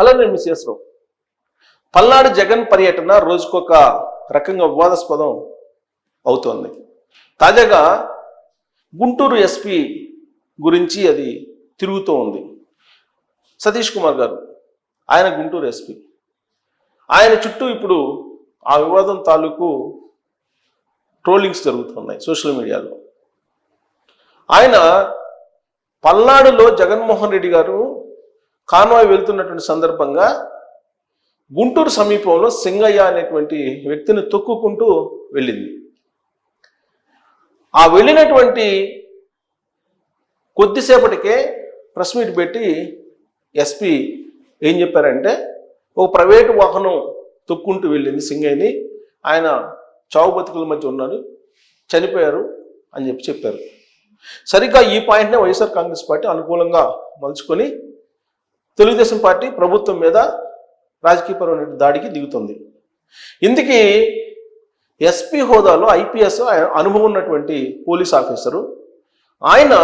Hello నేను miss రావు. పల్నాడు జగన్ పర్యటన రోజుకొక రకంగా వివాదాస్పదం అవుతోంది. తాజాగా గుంటూరు ఎస్పీ గురించి అది తిరుగుతూ ఉంది. సతీష్ కుమార్ గారు ఆయన గుంటూరు ఎస్పీ. ఆయన చుట్టూ ఇప్పుడు ఆ వివాదం తాలూకు ట్రోలింగ్స్ జరుగుతున్నాయి సోషల్ మీడియాలో. ఆయన పల్నాడులో జగన్మోహన్ రెడ్డి గారు కాన్వాయ్ వెళ్తున్నటువంటి సందర్భంగా గుంటూరు సమీపంలో సింగయ్య అనేటువంటి వ్యక్తిని తొక్కుకుంటూ వెళ్ళింది. ఆ వెళ్ళినటువంటి కొద్దిసేపటికే ప్రెస్ మీట్ పెట్టి ఎస్పీ ఏం చెప్పారంటే ఒక ప్రైవేటు వాహనం తొక్కుంటూ వెళ్ళింది సింగయ్యని. ఆయన చావు బతుకుల మధ్య ఉన్నారు చనిపోయారు అని చెప్పి చెప్పారు. సరిగ్గా ఈ పాయింట్నే వైఎస్ఆర్ కాంగ్రెస్ పార్టీ అనుకూలంగా మలుచుకొని తెలుగుదేశం పార్టీ ప్రభుత్వం మీద రాజకీయపరమైన దాడికి దిగుతుంది. ఇందుకీ ఎస్పీ హోదాలో ఐపీఎస్ అనుభవం ఉన్నటువంటి పోలీస్ ఆఫీసరు ఆయన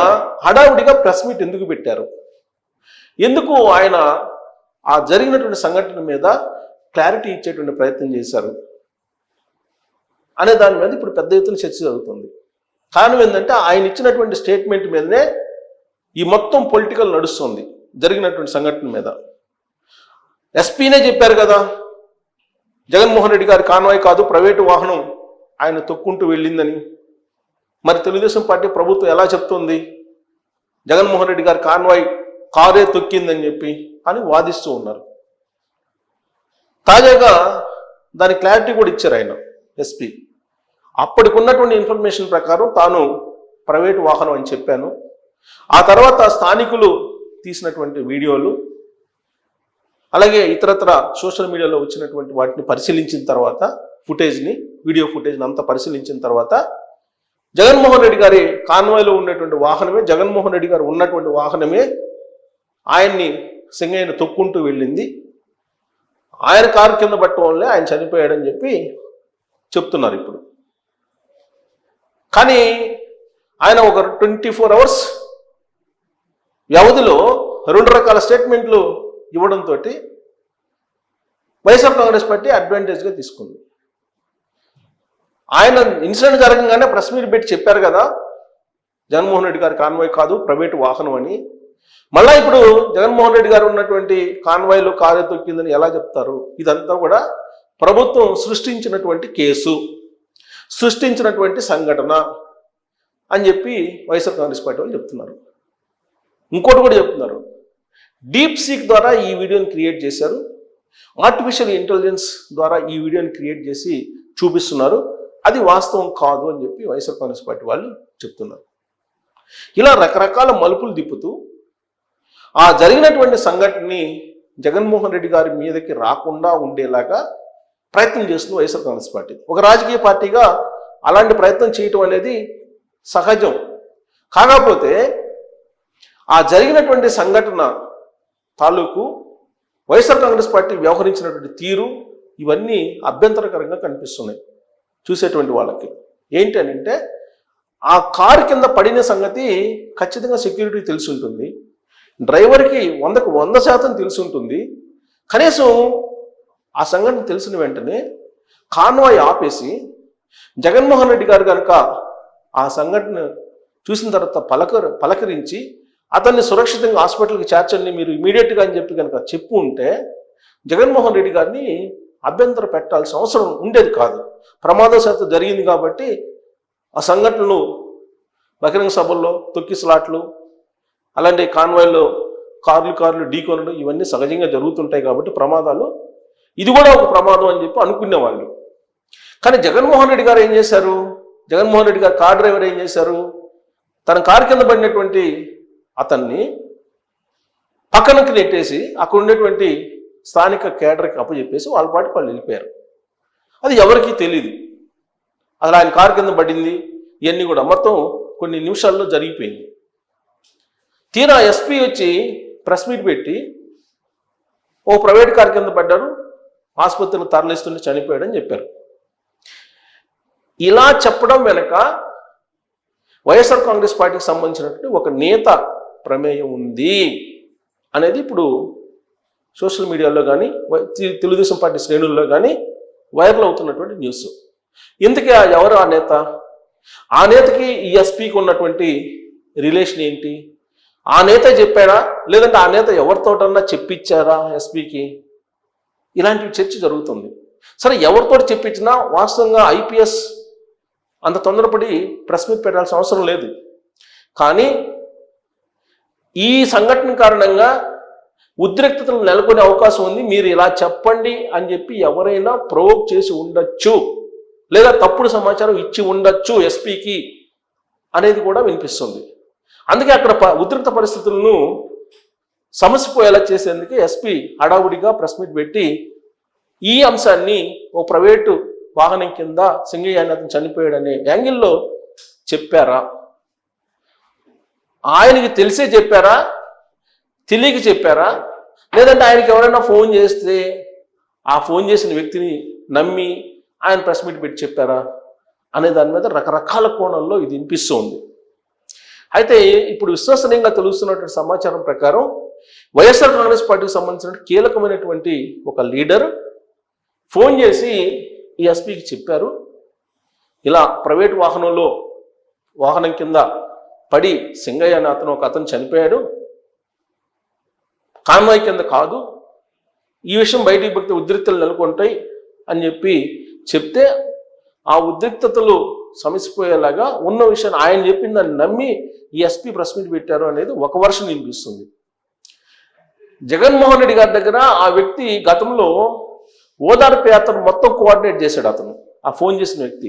హడావుడిగా ప్రెస్ మీట్ ఎందుకు పెట్టారు? ఎందుకు ఆయన ఆ జరిగినటువంటి సంఘటన మీద క్లారిటీ ఇచ్చేటువంటి ప్రయత్నం చేశారు? అనే దాని మీద ఇప్పుడు పెద్ద ఎత్తున చర్చ జరుగుతుంది. కారణం ఏంటంటే ఆయన ఇచ్చినటువంటి స్టేట్మెంట్ మీదనే ఈ మొత్తం పొలిటికల్ నడుస్తుంది. జరిగినటువంటి సంఘటన మీద. ఎస్పీనే చెప్పారు కదా జగన్మోహన్ రెడ్డి గారి కాన్వాయ్ కాదు ప్రైవేటు వాహనం ఆయన తొక్కుంటూ వెళ్ళిందని. మరి తెలుగుదేశం పార్టీ ప్రభుత్వం ఎలా చెప్తుంది? జగన్మోహన్ రెడ్డి గారి కాన్వాయ్ కారే తొక్కిందని చెప్పి అని వాదిస్తూ ఉన్నారు. తాజాగా దాని క్లారిటీ కూడా ఇచ్చారు ఆయన ఎస్పీ. అప్పటికి ఉన్నటువంటి ఇన్ఫర్మేషన్ ప్రకారం తాను ప్రైవేటు వాహనం అని చెప్పాను. ఆ తర్వాత స్థానికులు తీసినటువంటి వీడియోలు అలాగే ఇతరత్ర సోషల్ మీడియాలో వచ్చినటువంటి వాటిని పరిశీలించిన తర్వాత ఫుటేజ్ని వీడియో ఫుటేజ్ని అంతా పరిశీలించిన తర్వాత జగన్మోహన్ రెడ్డి గారి కాన్వాయ్లో ఉన్నటువంటి వాహనమే జగన్మోహన్ రెడ్డి గారు ఉన్నటువంటి వాహనమే ఆయన్ని సింగయ్యను తొక్కుంటూ వెళ్ళింది. ఆయన కారు కింద పట్టడం వల్లే ఆయన చనిపోయాడని చెప్పి చెప్తున్నారు ఇప్పుడు. కానీ ఆయన ఒక ట్వంటీ ఫోర్ అవర్స్ వ్యవధిలో రెండు రకాల స్టేట్మెంట్లు ఇవ్వడంతో వైఎస్ఆర్ కాంగ్రెస్ పార్టీ అడ్వాంటేజ్గా తీసుకుంది. ఆయన ఇన్సిడెంట్ జరగంగానే ప్రెస్ మీట్ పెట్టి చెప్పారు కదా జగన్మోహన్ రెడ్డి గారి కాన్వాయ్ కాదు ప్రైవేటు వాహనం అని. మళ్ళా ఇప్పుడు జగన్మోహన్ రెడ్డి గారు ఉన్నటువంటి కాన్వాయ్లు కారు తొక్కిందని ఎలా చెప్తారు? ఇదంతా కూడా ప్రభుత్వం సృష్టించినటువంటి కేసు సృష్టించినటువంటి సంఘటన అని చెప్పి వైఎస్ఆర్ కాంగ్రెస్ పార్టీ వాళ్ళు చెప్తున్నారు. ఇంకోటి కూడా చెప్తున్నారు. డీప్ సీక్ ద్వారా ఈ వీడియోని క్రియేట్ చేశారు. ఆర్టిఫిషియల్ ఇంటెలిజెన్స్ ద్వారా ఈ వీడియోని క్రియేట్ చేసి చూపిస్తున్నారు. అది వాస్తవం కాదు అని చెప్పి వైఎస్ఆర్ కాంగ్రెస్ పార్టీ వాళ్ళు చెప్తున్నారు. ఇలా రకరకాల మలుపులు తిప్పుతూ ఆ జరిగినటువంటి సంఘటనని జగన్మోహన్ రెడ్డి గారి మీదకి రాకుండా ఉండేలాగా ప్రయత్నం చేస్తుంది వైఎస్ఆర్ కాంగ్రెస్ పార్టీ. ఒక రాజకీయ పార్టీగా అలాంటి ప్రయత్నం చేయటం అనేది సహజం. కాకపోతే ఆ జరిగినటువంటి సంఘటన తాలూకు వైఎస్ఆర్ కాంగ్రెస్ పార్టీ వ్యవహరించినటువంటి తీరు ఇవన్నీ అభ్యంతరకరంగా కనిపిస్తున్నాయి చూసేటువంటి వాళ్ళకి. ఏంటి అని అంటే ఆ కారు కింద పడిన సంగతి ఖచ్చితంగా సెక్యూరిటీ తెలిసి ఉంటుంది. డ్రైవర్కి వందకు వంద శాతం తెలిసి ఉంటుంది. కనీసం ఆ సంఘటన తెలిసిన వెంటనే కాన్వాయ్ ఆపేసి జగన్మోహన్ రెడ్డి గారు కనుక ఆ సంఘటన చూసిన తర్వాత పలక పలకరించి అతన్ని సురక్షితంగా హాస్పిటల్కి చేర్చండి మీరు ఇమీడియట్గా అని చెప్పి కనుక చెప్పు ఉంటే జగన్మోహన్ రెడ్డి గారిని అభ్యంతరం పెట్టాల్సిన అవసరం ఉండేది కాదు. ప్రమాదశాత్తు జరిగింది కాబట్టి ఆ సంఘటనలు బహిరంగ సభల్లో తొక్కిసలాట్లు అలాంటి కాన్వాయ్లో కార్లు కార్లు ఢీకొనడం ఇవన్నీ సహజంగా జరుగుతుంటాయి కాబట్టి ప్రమాదాలు ఇది కూడా ఒక ప్రమాదం అని చెప్పి అనుకునేవాళ్ళు. కానీ జగన్మోహన్ రెడ్డి గారు ఏం చేశారు? జగన్మోహన్ రెడ్డి గారు కార్ డ్రైవర్ ఏం చేశారు? తన కారు కింద పడినటువంటి అతన్ని పక్కనకి నెట్టేసి అక్కడ ఉండేటువంటి స్థానిక కేడర్కి అప్పచెప్పేసి వాళ్ళ పాటి వాళ్ళు వెళ్ళిపోయారు అది ఎవరికీ తెలియదు అసలు ఆయన కారు కింద పడింది ఇవన్నీ కూడా మొత్తం కొన్ని నిమిషాల్లో జరిగిపోయింది. తీరా ఎస్పీ వచ్చి ప్రెస్ మీట్ పెట్టి ఓ ప్రైవేట్ కార్ కింద పడ్డారు ఆసుపత్రిని తరలిస్తుంటే చనిపోయాడని చెప్పారు. ఇలా చెప్పడం వెనక వైఎస్ఆర్ కాంగ్రెస్ పార్టీకి సంబంధించినటువంటి ఒక నేత ప్రమేయం ఉంది అనేది ఇప్పుడు సోషల్ మీడియాలో కానీ తెలుగుదేశం పార్టీ శ్రేణుల్లో కానీ వైరల్ అవుతున్నటువంటి న్యూస్. ఇంతకీ ఆ ఎవరు ఆ నేత? ఆ నేతకి ఈ ఎస్పీకి ఉన్నటువంటి రిలేషన్ ఏంటి? ఆ నేత చెప్పాడా? లేదంటే ఆ నేత ఎవరితోటన్నా చెప్పించారా ఎస్పీకి? ఇలాంటి చర్చ జరుగుతుంది. సరే ఎవరితో చెప్పించినా వాస్తవంగా ఐపీఎస్ అంత తొందరపడి ప్రెస్ మీట్ పెట్టాల్సిన అవసరం లేదు. కానీ ఈ సంఘటన కారణంగా ఉద్రిక్తతలు నెలకొనే అవకాశం ఉంది. మీరు ఇలా చెప్పండి అని చెప్పి ఎవరైనా ప్రోక్ చేసి ఉండొచ్చు. లేదా తప్పుడు సమాచారం ఇచ్చి ఉండొచ్చు ఎస్పీకి అనేది కూడా వినిపిస్తుంది. అందుకే అక్కడ ప- ఉద్రిక్త పరిస్థితులను సమసిపోయేలా చేసేందుకు ఎస్పీ హడావుడిగా ప్రెస్ మీట్ పెట్టి ఈ అంశాన్ని ఓ ప్రైవేటు వాహనం కింద సింగయ్య అతను చనిపోయాడనే యాంగిల్లో చెప్పారా? ఆయనకి తెలిసే చెప్పారా? తెలియక చెప్పారా? లేదంటే ఆయనకి ఎవరైనా ఫోన్ చేస్తే ఆ ఫోన్ చేసిన వ్యక్తిని నమ్మి ఆయన ప్రెస్ మీట్ పెట్టి చెప్పారా? అనే దాని మీద రకరకాల కోణంలో ఇది వినిపిస్తుంది. అయితే ఇప్పుడు విశ్వసనీయంగా తెలుస్తున్నటువంటి సమాచారం ప్రకారం వైఎస్ఆర్ కాంగ్రెస్ పార్టీకి సంబంధించిన కీలకమైనటువంటి ఒక లీడర్ ఫోన్ చేసి ఈ ఎస్పీకి చెప్పారు. ఇలా ప్రైవేట్ వాహనంలో వాహనం కింద పడి సింగయ్య అతను ఒక అతను చనిపోయాడు. కాన్వాయ్ కింద కాదు. ఈ విషయం బయటికి భక్తి ఉద్రిక్తలు నెలకొంటాయి అని చెప్పి చెప్తే ఆ ఉద్రిక్తతలు సమసిపోయేలాగా ఉన్న విషయాన్ని ఆయన చెప్పిన దాన్ని నమ్మి ఈ ఎస్పీ ప్రెస్ మీట్ పెట్టారు అనేది ఒక వర్షం వినిపిస్తుంది. జగన్మోహన్ రెడ్డి గారి దగ్గర ఆ వ్యక్తి గతంలో ఓదార్పు యాత్ర మొత్తం కోఆర్డినేట్ చేశాడు అతను. ఆ ఫోన్ చేసిన వ్యక్తి.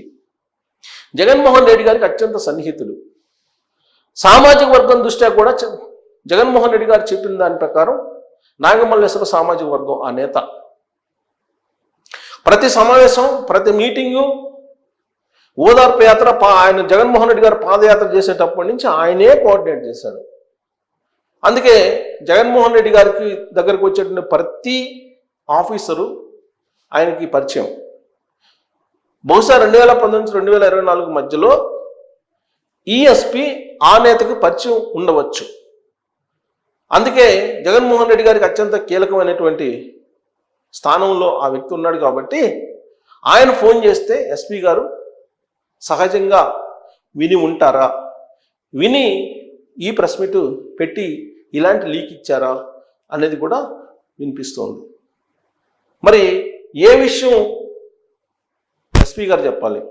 జగన్మోహన్ రెడ్డి గారికి అత్యంత సన్నిహితుడు సామాజిక వర్గం దృష్ట్యా కూడా జగన్మోహన్ రెడ్డి గారు చెప్పిన దాని ప్రకారం నాగమల్లేశ్వర సామాజిక వర్గం ఆ నేత. ప్రతి సమావేశం ప్రతి మీటింగు ఓదార్పు యాత్ర ఆయన జగన్మోహన్ రెడ్డి గారు పాదయాత్ర చేసేటప్పటి నుంచి ఆయనే కోఆర్డినేట్ చేశాడు. అందుకే జగన్మోహన్ రెడ్డి గారికి దగ్గరకు వచ్చేటువంటి ప్రతి ఆఫీసరు ఆయనకి పరిచయం. బహుశా రెండు వేల పంతొమ్మిది నుంచి రెండు వేల ఇరవై నాలుగు మధ్యలో ఈఎస్పి ఆ నేతకు పరిచయం ఉండవచ్చు. అందుకే జగన్మోహన్ రెడ్డి గారికి అత్యంత కీలకమైనటువంటి స్థానంలో ఆ వ్యక్తి ఉన్నాడు కాబట్టి ఆయన ఫోన్ చేస్తే ఎస్పీ గారు సహజంగా విని ఉంటారా? విని ఈ ప్రెస్ మీట్ పెట్టి ఇలాంటి లీక్ ఇచ్చారా? అనేది కూడా వినిపిస్తోంది. మరి ఏ విషయం ఎస్పీ గారు చెప్పాలి?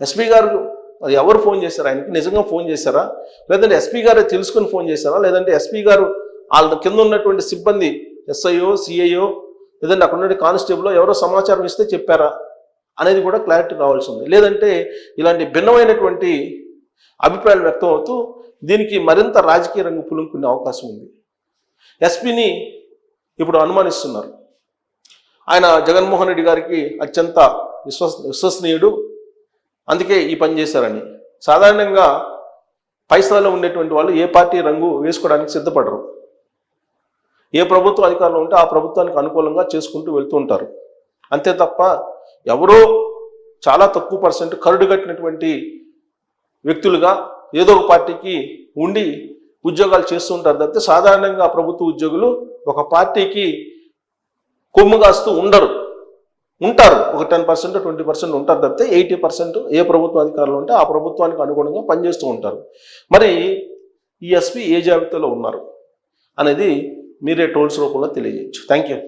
ఎస్పీ గారు అది ఎవరు ఫోన్ చేశారు? ఆయనకి నిజంగా ఫోన్ చేశారా? లేదంటే ఎస్పీ గారు తెలుసుకుని ఫోన్ చేశారా? లేదంటే ఎస్పీ గారు వాళ్ళ కింద ఉన్నటువంటి సిబ్బంది ఎస్ఐఓ సిఐఓ లేదంటే అక్కడ ఉన్న కానిస్టేబుల్ ఎవరో సమాచారం ఇస్తే చెప్పారా? అనేది కూడా క్లారిటీ రావాల్సి ఉంది. లేదంటే ఇలాంటి భిన్నమైనటువంటి అభిప్రాయాలు వ్యక్తం అవుతూ దీనికి మరింత రాజకీయ రంగు పులుముకునే అవకాశం ఉంది. ఎస్పీని ఇప్పుడు అనుమానిస్తున్నారు. ఆయన జగన్మోహన్ రెడ్డి గారికి అత్యంత విశ్వస విశ్వసనీయుడు. అందుకే ఈ పని చేశారని. సాధారణంగా పై స్థాయిలో ఉండేటువంటి వాళ్ళు ఏ పార్టీ రంగు వేసుకోవడానికి సిద్ధపడరు. ఏ ప్రభుత్వం అధికారంలో ఉంటే ఆ ప్రభుత్వానికి అనుకూలంగా చేసుకుంటూ వెళ్తూ ఉంటారు. అంతే తప్ప ఎవరో చాలా తక్కువ పర్సెంట్ కరుడు కట్టినటువంటి వ్యక్తులుగా ఏదో ఒక పార్టీకి ఉండి ఉద్యోగాలు చేస్తూ ఉంటారు తప్పితే సాధారణంగా ప్రభుత్వ ఉద్యోగులు ఒక పార్టీకి కొమ్ము కాస్తూ ఉండరు. ఉంటారు. ఒక టెన్ పర్సెంట్ ట్వంటీ పర్సెంట్ ఉంటారు తప్పితే ఎయిటీ పర్సెంట్ ఏ ప్రభుత్వ అధికారులు ఉంటే ఆ ప్రభుత్వానికి అనుగుణంగా పనిచేస్తూ ఉంటారు. మరి ఈ ఎస్పీ ఏ జాబితాలో ఉన్నారు అనేది మీరే టోల్స్ రూపంలో తెలియజేయచ్చు. Thank you